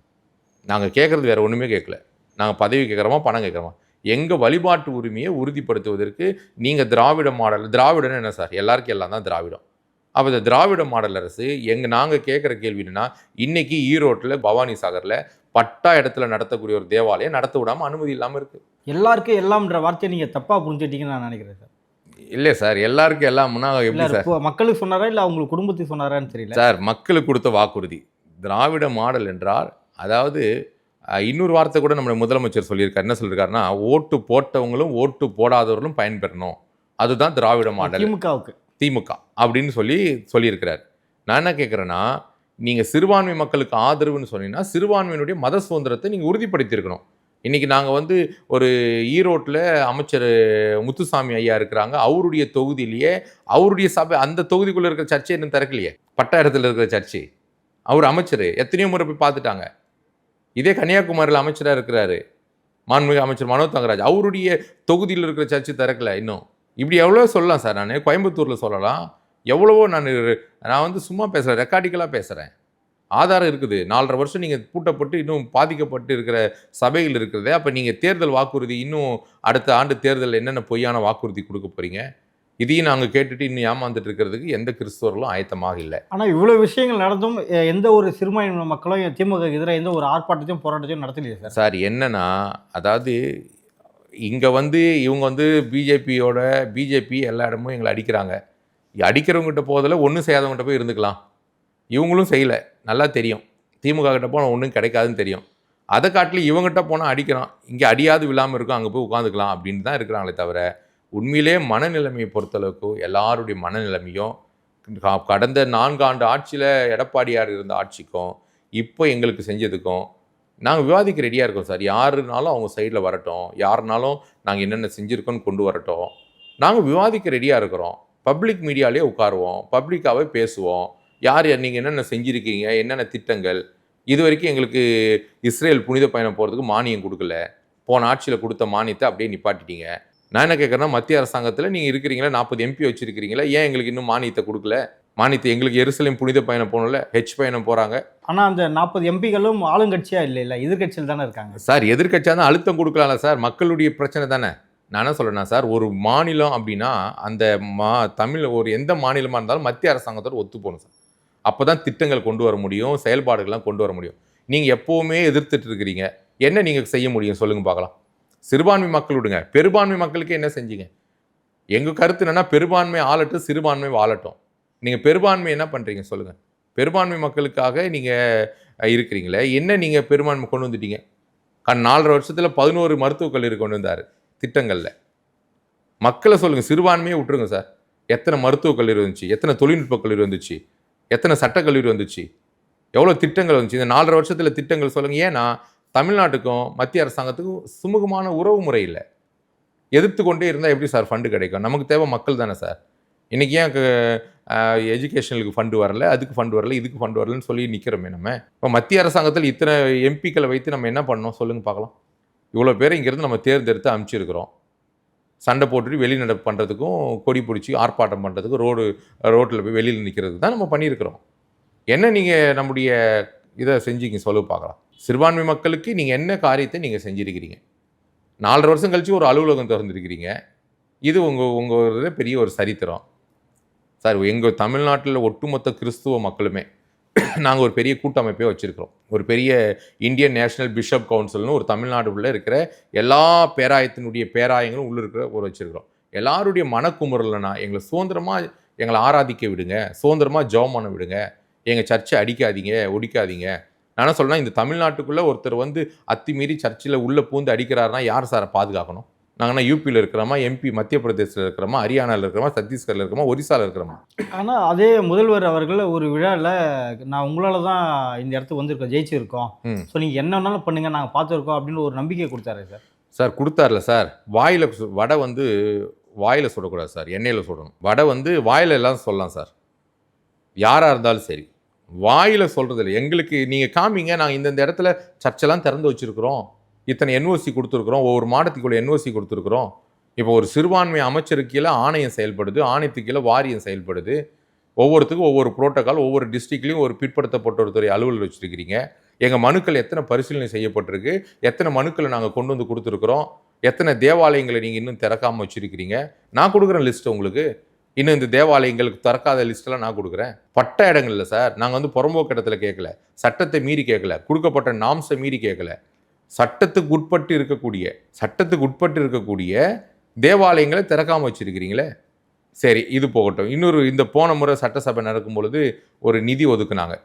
நாங்கள் கேட்குறது வேறு ஒன்றுமே கேட்கல நாங்கள் பதவி கேட்குறோமா பணம் கேட்குறோமா எங்கள் வழிபாட்டு உரிமையை உறுதிப்படுத்துவதற்கு நீங்கள் திராவிட மாடல் திராவிடன்னு என்ன சார்? எல்லாருக்கும் எல்லாம் தான் திராவிடம். அப்போ இந்த திராவிட மாடல் அரசு எங்கள் நாங்கள் கேட்குற கேள்வி என்னென்னா இன்றைக்கி ஈரோட்டில் பவானி சாகரில் பட்டா இடத்துல நடத்தக்கூடிய ஒரு தேவாலயம் நடத்த விடாமல் அனுமதி இல்லாமல் இருக்குது எல்லாருக்கும் எல்லாம்ன்ற வார்த்தையை நீங்கள் தப்பாக புரிஞ்சுட்டீங்கன்னு நான் நினைக்கிறேன் சார். இல்லை சார் எல்லாருக்கும் எல்லாம்னா இல்ல எப்படி சார்? மக்களுக்கு சொன்னாரா இல்ல அவங்களுக்கு குடும்பத்துக்கு சொன்னாரான்னு தெரியல? சார் மக்களுக்கு கொடுத்த வாக்குறுதி. திராவிட மாடல் என்றால் அதாவது இன்னொரு வார்த்தை கூட நம்ம முதலமைச்சர் சொல்லியிருக்காரு. என்ன சொல்லியிருக்காருன்னா ஓட்டு போட்டவங்களும் ஓட்டு போடாதவர்களும் பயன்பெறணும் அதுதான் திராவிட மாடல். திமுகவுக்கு. திமுக. அப்படின்னு சொல்லி சொல்லியிருக்கிறார். நான் என்ன கேட்குறேன்னா நீங்கள் சிறுபான்மை மக்களுக்கு ஆதரவுன்னு சொன்னீங்கன்னா சிறுபான்மையினுடைய மத சுதந்திரத்தை நீங்கள் உறுதிப்படுத்தியிருக்கணும். இன்றைக்கி நாங்கள் வந்து ஒரு ஈரோட்டில் அமைச்சர் முத்துசாமி ஐயா இருக்கிறாங்க. அவருடைய தொகுதியிலேயே அவருடைய சபை அந்த தொகுதிக்குள்ளே இருக்கிற சர்ச்சை இன்னும் திறக்கலையே. பட்டாயத்தில் இருக்கிற சர்ச்சை. அவர் அமைச்சர். எத்தனையோ முறை போய் பார்த்துட்டாங்க. இதே கன்னியாகுமரியில் அமைச்சராக இருக்கிறாரு. மாண்புமிகு அமைச்சர் மனோ தங்கராஜ். அவருடைய தொகுதியில் இருக்கிற சர்ச்சை திறக்கல இன்னும். இப்படி எவ்வளோ சொல்லலாம் சார் நான்? கோயம்புத்தூரில் சொல்லலாம். எவ்வளவோ நான் நான் வந்து சும்மா பேசுகிறேன் ரெக்கார்டிக்கலாக பேசுகிறேன் ஆதாரம் இருக்குது. நாலரை வருஷம் நீங்கள் பூட்டப்பட்டு இன்னும் பாதிக்கப்பட்டு இருக்கிற சபைகள் இருக்கிறதே அப்போ நீங்கள் தேர்தல் வாக்குறுதி இன்னும் அடுத்த ஆண்டு தேர்தலில் என்னென்ன பொய்யான வாக்குறுதி கொடுக்க போகிறீங்க இதையும் நாங்கள் கேட்டுட்டு இன்னும் ஏமாந்துட்டு இருக்கிறதுக்கு எந்த கிறிஸ்தவர்களும் ஆயத்தமாக இல்லை. ஆனா இவ்வளவு விஷயங்கள் நடந்தும் எந்த ஒரு சிறுபான்மை மக்களும் திமுக எதிராக எந்த ஒரு ஆர்ப்பாட்டத்தையும் போராட்டத்தையும் நடத்தலையே சார்? சார் என்னன்னா அதாவது இங்கே வந்து இவங்க வந்து பிஜேபியோட பிஜேபி எல்லா இடமும் எங்களை அடிக்கிறாங்க. அடிக்கிறவங்ககிட்ட போதில் ஒன்றும் செய்யாதவங்ககிட்ட போய் இருந்துக்கலாம். இவங்களும் செய்யலை. நல்லா தெரியும். திமுக கிட்ட போனால் ஒன்றும் கிடைக்காதுன்னு தெரியும். அதை காட்டிலும் இவங்ககிட்ட போனால் அடிக்கிறான். இங்கே அடியாது விழாமல் இருக்கும். அங்கே போய் உட்காந்துக்கலாம் அப்படின்னு தான் இருக்கிறாங்களே தவிர உண்மையிலே மனநிலைமையை பொறுத்தளவுக்கு எல்லாருடைய மனநிலைமையும் கடந்த கடந்த நான்காண்டு ஆட்சியில் எடப்பாடியார் இருந்த ஆட்சிக்கும் இப்போ எங்களுக்கு செஞ்சதுக்கும் நாங்கள் விவாதிக்க ரெடியாக இருக்கோம் சார். யாருனாலும் அவங்க சைடில் வரட்டும். யாருனாலும் நாங்கள் என்னென்ன செஞ்சுருக்கோன்னு கொண்டு வரட்டும். நாங்கள் விவாதிக்க ரெடியாக இருக்கிறோம். பப்ளிக் மீடியாலே உட்காருவோம். பப்ளிக்காகவே பேசுவோம். யார் யார் நீங்கள் என்னென்ன செஞ்சுருக்கீங்க என்னென்ன திட்டங்கள்? இது வரைக்கும் எங்களுக்கு இஸ்ரேல் புனித பயணம் போகிறதுக்கு மானியம் கொடுக்கல. போன ஆட்சியில் கொடுத்த மானியத்தை அப்படியே நிப்பாட்டிட்டீங்க. நான் என்ன கேட்குறேன்னா மத்திய அரசாங்கத்தில் நீங்கள் இருக்கிறீங்களா நாற்பது எம்பி வச்சுருக்கிறீங்களா ஏன் எங்களுக்கு இன்னும் மானியத்தை கொடுக்கல? மானியத்தை எங்களுக்கு எருசலேம் புனித பயணம் போகணும்ல ஹெச் பயணம் போகிறாங்க ஆனா அந்த நாற்பது எம்பிகளும் ஆளுங்கட்சியா இல்லை இல்ல எதிர்கட்சியில் தானே இருக்காங்க? சார் எதிர்க்கட்சியாக தான் அழுத்தம் கொடுக்கலாம்ல சார் மக்களுடைய பிரச்சனை தானே? நான் என்ன சொல்றேன்னா சார் ஒரு மாநிலம் அப்படின்னா அந்த மா தமிழ் ஒரு எந்த மாநிலமாக இருந்தாலும் மத்திய அரசாங்கத்தோட ஒத்து போகணும் சார். அப்போ தான் திட்டங்கள் கொண்டு வர முடியும் செயல்பாடுகள்லாம் கொண்டு வர முடியும். நீங்கள் எப்போவுமே எதிர்த்துட்டு இருக்கிறீங்க. என்ன நீங்கள் செய்ய முடியும் சொல்லுங்கள் பார்க்கலாம். சிறுபான்மை மக்கள் விடுங்க. பெரும்பான்மை மக்களுக்கு என்ன செஞ்சீங்க? எங்கள் கருத்து என்னன்னா பெரும்பான்மை ஆளட்டும் சிறுபான்மை வாழட்டும். நீங்கள் பெரும்பான்மை என்ன பண்ணுறீங்க சொல்லுங்கள் பெரும்பான்மை மக்களுக்காக நீங்கள் இருக்கிறீங்களே. என்ன நீங்கள் பெரும்பான்மை கொண்டு வந்துட்டீங்க? கண் நாலரை வருஷத்தில் பதினோரு மருத்துவக் கல்லூரி கொண்டு வந்தார் திட்டங்களில். மக்களை சொல்லுங்கள் சிறுபான்மையை விட்டுருங்க சார். எத்தனை மருத்துவக் கல்லூரி வந்துச்சு எத்தனை தொழில்நுட்ப கல்லூரி வந்துச்சு எத்தனை சட்டக்கல்லூரி வந்துச்சு? எவ்வளோ திட்டங்கள் வந்துச்சு? இந்த நாலரை வருஷத்தில் திட்டங்கள் சொல்லுங்கள் ஏன்னா தமிழ்நாட்டுக்கும் மத்திய அரசாங்கத்துக்கும் சுமூகமான உறவு முறை இல்லை. எதிர்த்து கொண்டே இருந்தால் எப்படி சார் ஃபண்டு கிடைக்கும்? நமக்கு தேவை மக்கள் தானே சார்? இன்றைக்கி ஏன் எஜுகேஷனுக்கு ஃபண்டு வரல? அதுக்கு ஃபண்டு வரல? இதுக்கு ஃபண்டு வரலன்னு சொல்லி நிற்கிறோமே நம்ம. இப்போ மத்திய அரசாங்கத்தில் இத்தனை எம்பிக்களை வைத்து நம்ம என்ன பண்ணோம்? சொல்லுங்கள் பார்க்கலாம். இவ்வளோ பேர் இங்கேருந்து நம்ம தேர்ந்தெடுத்து அனுப்பிச்சிருக்கிறோம். சண்டை போட்டுட்டு வெளிநடப்பு பண்ணுறதுக்கும் கொடி பிடிச்சி ஆர்ப்பாட்டம் பண்ணுறதுக்கும் ரோடு ரோட்டில் போய் வெளியில் நிற்கிறதுக்கு தான் நம்ம பண்ணியிருக்கிறோம். என்ன நீங்கள் நம்முடைய இதை செஞ்சீங்க? சொல்ல பார்க்கலாம். சிறுபான்மை மக்களுக்கு நீங்கள் என்ன காரியத்தை நீங்கள் செஞ்சுருக்கிறீங்க? நாலரை வருஷம் கழித்து ஒரு அலுவலகம் திறந்துருக்கிறீங்க. இது உங்கள் உங்கள் இதில் பெரிய ஒரு சரித்திரம். சார் எங்கள் தமிழ்நாட்டில் ஒட்டுமொத்த கிறிஸ்துவ மக்களுமே நாங்கள் ஒரு பெரிய கூட்டமைப்பே வச்சுருக்கிறோம். ஒரு பெரிய இந்தியன் நேஷனல் பிஷப் கவுன்சில்னு ஒரு தமிழ்நாடு உள்ளே இருக்கிற எல்லா பேராயத்தினுடைய பேராயங்களும் உள்ளே இருக்கிற ஒரு வச்சுருக்கிறோம். எல்லாருடைய மனக்குமுறலைனா எங்களை சுதந்திரமாக எங்களை ஆராதிக்க விடுங்க சுதந்திரமாக ஜெபம் பண்ண விடுங்க எங்கள் சர்ச்சை அடிக்காதீங்க ஒடிக்காதீங்க. நான் என்ன இந்த தமிழ்நாட்டுக்குள்ளே ஒருத்தர் வந்து அத்துமீறி சர்ச்சில் உள்ளே பூந்து அடிக்கிறாருன்னா யார் சாரை பாதுகாக்கணும்? நாங்கன்னா யூபியில் இருக்கிறோமா எம்பி மத்திய பிரதேசத்தில் இருக்கிறோமா ஹரியானாவில் இருக்கிறோமா சத்தீஸ்கரில் இருக்கிறோமா ஒரிசாவில் இருக்கிறோமா? ஆனால் அதே முதல்வர் அவர்கள் ஒரு விழாவில் நான் உங்களால் தான் இந்த இடத்துக்கு வந்திருக்கோம் ஜெயிச்சிருக்கோம். ஸோ நீங்கள் என்ன வேணாலும் பண்ணுங்க நாங்கள் பார்த்துருக்கோம் அப்படின்னு ஒரு நம்பிக்கை கொடுத்தாரு சார். Sir கொடுத்தார்ல sir. வாயில் வடை வந்து வாயில் சுடக்கூடாது சார் எண்ணெயில் சுடணும் வடை வந்து வாயில் எல்லாம் சொல்லலாம் சார். யாராக இருந்தாலும் சரி. வாயில் சொல்கிறது இல்லை எங்களுக்கு நீங்கள் காமிங்க நாங்கள் இந்தந்த இடத்துல சர்ச்செல்லாம் திறந்து வச்சுருக்குறோம். இத்தனை என்ஓசி கொடுத்துருக்குறோம் ஒவ்வொரு மாடத்துக்குள்ள என்ஓசி கொடுத்துருக்குறோம். இப்போ ஒரு சிறுபான்மை அமைச்சருக்கு கீழே ஆணையம் செயல்படுது ஆணையத்துக்கு கீழே வாரியம் செயல்படுது. ஒவ்வொருத்துக்கும் ஒவ்வொரு புரோட்டோக்கால் ஒவ்வொரு டிஸ்ட்ரிக்ட்லேயும் ஒரு பிற்படுத்தப்பட்ட துறை அலுவலர் வச்சுருக்கிறீங்க. எங்கள் மனுக்கள் எத்தனை பரிசீலனை செய்யப்பட்டிருக்கு எத்தனை மனுக்களை நாங்கள் கொண்டு வந்து கொடுத்துருக்குறோம் எத்தனை தேவாலயங்களை நீங்கள் இன்னும் திறக்காமல் வச்சுருக்கிறீங்க. நான் கொடுக்குறேன் லிஸ்ட்டு உங்களுக்கு. இன்னும் இந்த தேவாலயங்களுக்கு திறக்காத லிஸ்ட்டெல்லாம் நான் கொடுக்குறேன். பட்ட இடங்கள்ல சார் நாங்கள் வந்து புறம்போக்கு இடத்துல கேட்கல சட்டத்தை மீறி கேட்கல கொடுக்கப்பட்ட நாம்ஸை மீறி கேட்கல. சட்டத்துக்கு உட்பட்டு இருக்கக்கூடிய சட்டத்துக்கு உட்பட்டு இருக்கக்கூடிய தேவாலயங்களை திறக்காமல் வச்சுருக்கிறீங்களே? சரி இது போகட்டும். இன்னொரு இந்த போன முறை சட்டசபை நடக்கும் பொழுது ஒரு நிதி ஒதுக்குனாங்க.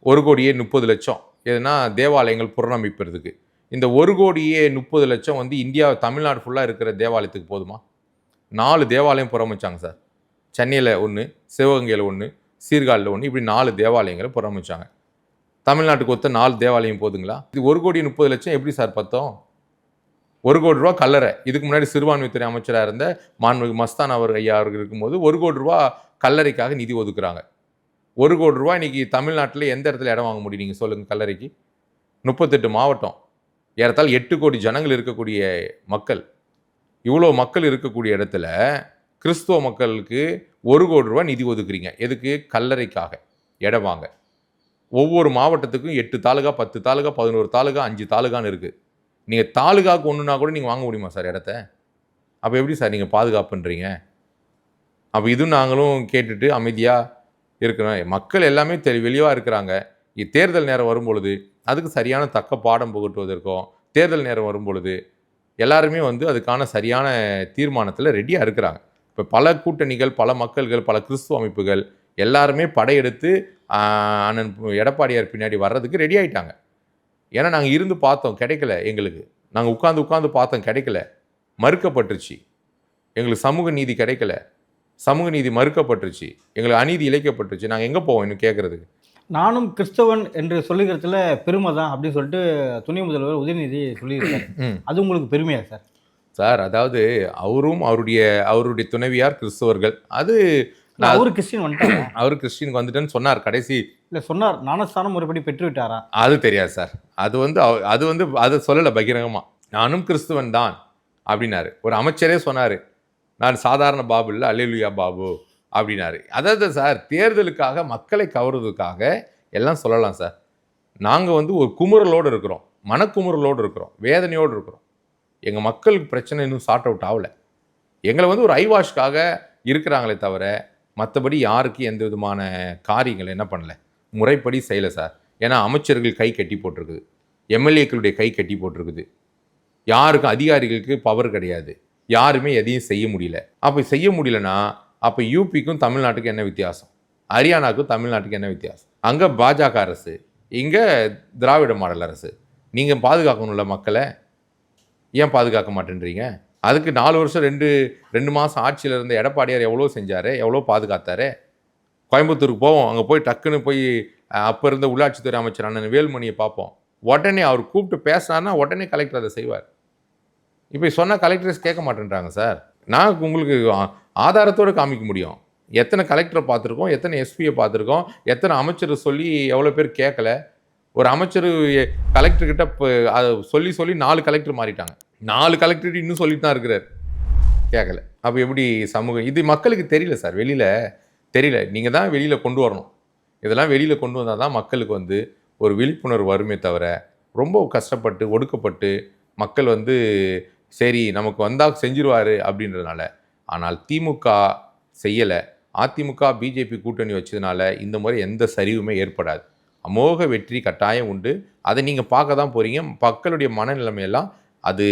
ஒரு கோடியே முப்பது லட்சம். எதுனா தேவாலயங்கள் புனரமைப்பதற்கு. இந்த ஒரு கோடியே முப்பது லட்சம் வந்து இந்தியா தமிழ்நாடு ஃபுல்லாக இருக்கிற தேவாலயத்துக்கு போதுமா? நாலு தேவாலயம் புறமைச்சாங்க சார். சென்னையில் ஒன்று சிவகங்கையில் ஒன்று சீர்காழியில் ஒன்று இப்படி நாலு தேவாலயங்களை புறமைச்சாங்க தமிழ்நாட்டுக்கு ஒத்த நாலு தேவாலயம் போதுங்களா? இது ஒரு கோடி முப்பது லட்சம் எப்படி சார் பார்த்தோம்? ஒரு கோடி ரூபா கல்லறை. இதுக்கு முன்னாடி சிறுபான்மைத்துறை அமைச்சராக இருந்த மாண்புமிகு மஸ்தான் அவர் ஐயா அவர்கள் இருக்கும்போது ஒரு கோடி ரூபா கல்லறைக்காக நிதி ஒதுக்குறாங்க. ஒரு கோடி ரூபா இன்னைக்கு தமிழ்நாட்டில் எந்த இடத்துல இடம் வாங்க முடியும் நீங்கள் சொல்லுங்கள் கல்லறைக்கு? முப்பத்தெட்டு மாவட்டம். ஏறத்தால் எட்டு கோடி ஜனங்கள் இருக்கக்கூடிய மக்கள். இவ்வளோ மக்கள் இருக்கக்கூடிய இடத்துல கிறிஸ்துவ மக்களுக்கு ஒரு கோடி ரூபா நிதி ஒதுக்குறீங்க. எதுக்கு? கல்லறைக்காக. இடம் வாங்க. ஒவ்வொரு மாவட்டத்துக்கும் எட்டு தாலுகா பத்து தாலுகா பதினோரு தாலுகா அஞ்சு தாலுகான்னு இருக்குது நீங்கள் தாலுகாவுக்கு ஒன்றுனா கூட நீங்கள் வாங்க முடியுமா சார் இடத்த? அப்போ எப்படி சார் நீங்கள் பாதுகாப்புன்றீங்க? அப்போ இதுவும் நாங்களும் கேட்டுட்டு அமைதியாக இருக்கிறோம் மக்கள் எல்லாமே தெளி வெளியாக இருக்கிறாங்க. இ- தேர்தல் நேரம் வரும் பொழுது அதுக்கு சரியான தக்க பாடம் புகட்டுவதற்கும் தேர்தல் நேரம் வரும்பொழுது எல்லாருமே வந்து அதுக்கான சரியான தீர்மானத்தில் ரெடியாக இருக்கிறாங்க. இப்போ பல கூட்டணிகள் பல மக்கள்கள் பல கிறிஸ்துவ அமைப்புகள் எல்லாருமே படையெடுத்து அண்ணன் எடப்பாடியார் பின்னாடி வர்றதுக்கு ரெடி ஆயிட்டாங்க. ஏன்னா நாங்கள் இருந்து பார்த்தோம் கிடைக்கல எங்களுக்கு. நாங்கள் உட்காந்து உட்காந்து பார்த்தோம் கிடைக்கல. மறுக்கப்பட்டுருச்சு. எங்களுக்கு சமூக நீதி கிடைக்கல. சமூக நீதி மறுக்கப்பட்டுருச்சு. எங்களுக்கு அநீதி இழைக்கப்பட்டுருச்சு. நாங்கள் எங்கே போவோம் இன்னும் கேட்குறதுக்கு நானும் கிறிஸ்தவன் என்று சொல்லுகிறதுல பெருமை தான் அப்படின்னு சொல்லிட்டு துணை முதல்வர் உதயநிதி சொல்லியிருக்காரு. அது உங்களுக்கு பெருமையா சார்? சார் அதாவது அவரும் அவருடைய அவருடைய துணைவியார் கிறிஸ்தவர்கள். அது நான் அவரு கிறிஸ்டின் வந்துட்டாரா? அவர் கிறிஸ்டினுக்கு வந்துட்டேன்னு சொன்னார் கடைசி. இல்லை சொன்னார். ஞானஸ்தானம் முறைப்படி பெற்று விட்டாரா அது தெரியாது சார். அது வந்து அது வந்து அதை சொல்லலை பகிரங்கமாக நானும் கிறிஸ்துவன் தான் அப்படின்னாரு. ஒரு அமைச்சரே சொன்னார். நான் சாதாரண பாபு இல்லை அல்லேலுயா பாபு அப்படின்னாரு. அதாவது சார் தேர்தலுக்காக மக்களை கவர்றதுக்காக எல்லாம் சொல்லலாம் சார். நாங்கள் வந்து ஒரு குமுறலோடு இருக்கிறோம். மனக்குமுறலோடு இருக்கிறோம். வேதனையோடு இருக்கிறோம். எங்கள் மக்களுக்கு பிரச்சனை இன்னும் சார்ட் அவுட் ஆகலை. எங்களை வந்து ஒரு ஐவாஷ்காக இருக்கிறாங்களே தவிர மற்றபடி யாருக்கு எந்த விதமான காரியங்கள் என்ன பண்ணல? முறைப்படி செய்யலை சார். ஏன்னா அமைச்சர்கள் கை கட்டி போட்டிருக்குது. எம்எல்ஏக்களுடைய கை கட்டி போட்டிருக்குது. யாருக்கும் அதிகாரிகளுக்கு பவர் கிடையாது. யாருமே எதையும் செய்ய முடியல. அப்போ செய்ய முடியலன்னா அப்போ யூபிக்கும் தமிழ்நாட்டுக்கும் என்ன வித்தியாசம்? ஹரியானாவுக்கும் தமிழ்நாட்டுக்கு என்ன வித்தியாசம்? அங்கே பாஜக அரசு இங்கே திராவிட மாடல் அரசு. நீங்கள் பாதுகாக்கணும்ல மக்களை? ஏன் பாதுகாக்க மாட்டேன்றீங்க? அதுக்கு நாலு வருஷம் ரெண்டு ரெண்டு மாதம் ஆட்சியில் இருந்த எடப்பாடியார் எவ்வளோ செஞ்சார் எவ்வளோ பாதுகாத்தார்? கோயம்புத்தூருக்கு போவோம் அங்கே போய் டக்குன்னு போய் அப்போ இருந்த உள்ளாட்சித்துறை அமைச்சர் அண்ணன் வேல்மணியை பார்ப்போம். உடனே அவர் கூப்பிட்டு பேசினார்னா உடனே கலெக்டர் அதை செய்வார். இப்போ சொன்னால் கலெக்டர்ஸ் கேட்க மாட்டேன்றாங்க சார். நான் உங்களுக்கு ஆதாரத்தோடு காமிக்க முடியும். எத்தனை கலெக்டரை பார்த்துருக்கோம் எத்தனை எஸ்பியை பார்த்துருக்கோம் எத்தனை அமைச்சர் சொல்லி எவ்வளோ பேர் கேட்கல. ஒரு அமைச்சர் கலெக்டர்கிட்ட இப்போ அதை சொல்லி சொல்லி நாலு கலெக்டர் மாறிட்டாங்க. நாலு கலெக்டர் இன்னும் சொல்லிட்டு தான் இருக்கிறார். கேட்கல அப்போ எப்படி சமூகம் இது மக்களுக்கு தெரியல சார். வெளியில் தெரியல. நீங்கள் தான் வெளியில் கொண்டு வரணும். இதெல்லாம் வெளியில் கொண்டு வந்தால் தான் மக்களுக்கு வந்து ஒரு விழிப்புணர்வு வருமே தவிர ரொம்ப கஷ்டப்பட்டு ஒடுக்கப்பட்டு மக்கள் வந்து சரி நமக்கு வந்தால் செஞ்சிருவார் அப்படின்றதுனால. ஆனால் திமுக செய்யலை. அதிமுக பிஜேபி கூட்டணி வச்சதுனால இந்த முறை எந்த சரிவுமே ஏற்படாது. அமோக வெற்றி கட்டாயம் உண்டு. அதை நீங்கள் பார்க்க தான் போகிறீங்க மக்களுடைய மனநிலைமையெல்லாம் அது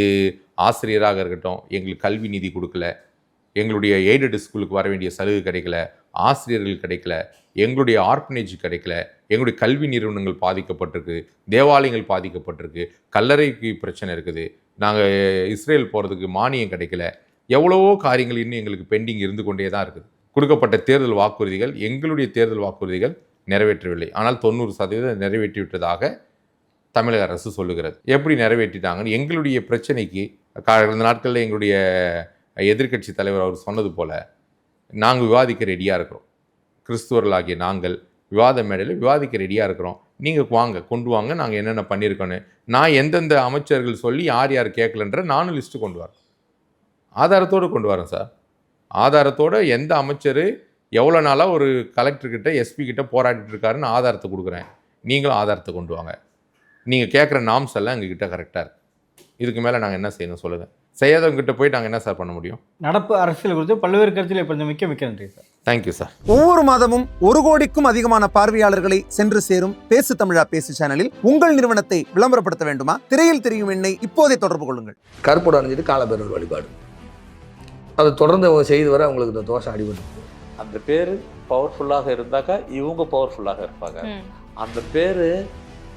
ஆசிரியராக இருக்கட்டும் எங்களுக்கு கல்வி நிதி கொடுக்கல எங்களுடைய எய்டட் ஸ்கூலுக்கு வர வேண்டிய சலுகை கிடைக்கல ஆசிரியர்கள் கிடைக்கல எங்களுடைய ஆர்பனேஜ் கிடைக்கல எங்களுடைய கல்வி நிறுவனங்கள் பாதிக்கப்பட்டிருக்கு தேவாலயங்கள் பாதிக்கப்பட்டிருக்கு கல்லறைக்கு பிரச்சனை இருக்குது நாங்கள் இஸ்ரேல் போகிறதுக்கு மானியம் கிடைக்கல எவ்வளவோ காரியங்கள் இன்னும் எங்களுக்கு பெண்டிங் இருந்து கொண்டே தான் இருக்குது. கொடுக்கப்பட்ட தேர்தல் வாக்குறுதிகள் எங்களுடைய தேர்தல் வாக்குறுதிகள் நிறைவேற்றவில்லை. ஆனால் தொண்ணூறு சதவீதம் நிறைவேற்றி விட்டதாக தமிழக அரசு சொல்லுகிறது. எப்படி நிறைவேற்றிட்டாங்கன்னு எங்களுடைய பிரச்சனைக்கு கடந்த நாட்களில் எங்களுடைய எதிர்க்கட்சி தலைவர் அவர் சொன்னது போல் நாங்கள் விவாதிக்க ரெடியாக இருக்கிறோம். கிறிஸ்துவர்களாகிய நாங்கள் விவாத மேடையில் விவாதிக்க ரெடியாக இருக்கிறோம். நீங்கள் வாங்க கொண்டு வாங்க நாங்கள் என்னென்ன பண்ணியிருக்கோன்னு நான் எந்தெந்த அமைச்சர்கள் சொல்லி யார் யார் கேட்கலன்ற நானும் லிஸ்ட்டு கொண்டு வரேன். ஆதாரத்தோடு கொண்டு வரேன் சார். ஆதாரத்தோட எந்த அமைச்சர் எவ்வளோ நாளாக ஒரு கலெக்டர்கிட்ட எஸ்பி கிட்ட போராடிட்டு இருக்காருன்னு ஆதாரத்தை கொடுக்குறேன். நீங்களும் ஆதாரத்தை கொண்டு வாங்க. நீங்கள் கேட்குற நாம்ஸ் எல்லாம் எங்ககிட்ட கரெக்டாக இருக்கு. இதுக்கு மேலே நாங்கள் என்ன செய்யணும் சொல்லுங்கள் செய்யாதவங்க கிட்ட போய் நாங்கள் என்ன சார் பண்ண முடியும்? நடப்பு அரசியல் குறித்து பல்வேறு கருத்தில் இப்போ மிக்க மிக்க நன்றி சார் தேங்க்யூ சார் ஒவ்வொரு மாதமும் ஒரு கோடிக்கும் அதிகமான பார்வையாளர்களை சென்று சேரும் பேசு தமிழா பேசு சேனலில் உங்கள் நிறுவனத்தை விளம்பரப்படுத்த வேண்டுமா? திரையில் தெரியும் எண்ணை இப்போதே தொடர்பு கொள்ளுங்கள். கருப்போட அணிஞ்சிட்டு காலபேரர் வழிபாடு. அதை தொடர்ந்து அவங்க செய்து வர அவங்களுக்கு இந்த தோஷம் அடிபட்டு. அந்த பேர் பவர்ஃபுல்லாக இருந்தாக்கா இவங்க பவர்ஃபுல்லாக இருப்பாங்க. அந்த பேர்